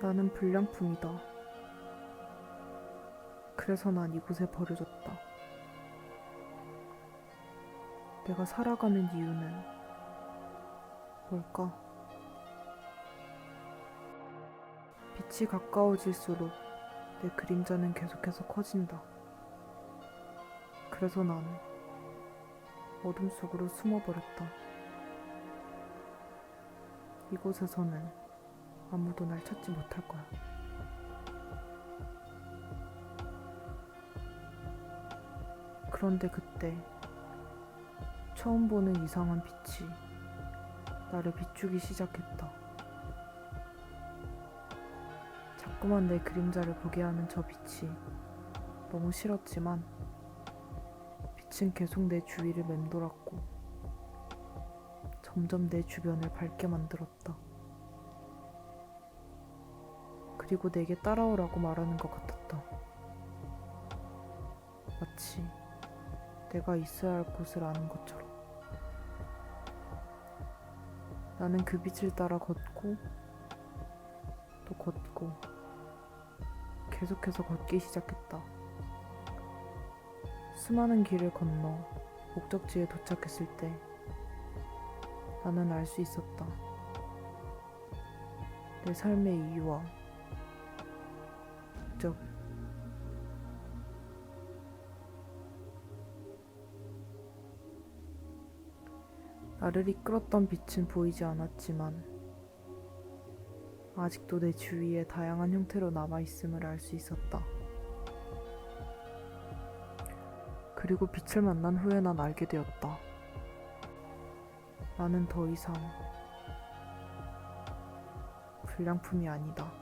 나는 불량품이다. 그래서 난 이곳에 버려졌다. 내가 살아가는 이유는 뭘까? 빛이 가까워질수록 내 그림자는 계속해서 커진다. 그래서 나는 어둠 속으로 숨어버렸다. 이곳에서는 아무도 날 찾지 못할 거야. 그런데 그때 처음 보는 이상한 빛이 나를 비추기 시작했다. 자꾸만 내 그림자를 보게 하는 저 빛이 너무 싫었지만 빛은 계속 내 주위를 맴돌았고 점점 내 주변을 밝게 만들었다. 그리고 내게 따라오라고 말하는 것 같았다. 마치 내가 있어야 할 곳을 아는 것처럼. 나는 그 빛을 따라 걷고 또 걷고 계속해서 걷기 시작했다. 수많은 길을 건너 목적지에 도착했을 때 나는 알 수 있었다. 내 삶의 이유와 목적. 나를 이끌었던 빛은 보이지 않았지만 아직도 내 주위에 다양한 형태로 남아있음을 알 수 있었다. 그리고 빛을 만난 후에 난 알게 되었다. 나는 더 이상 불량품이 아니다.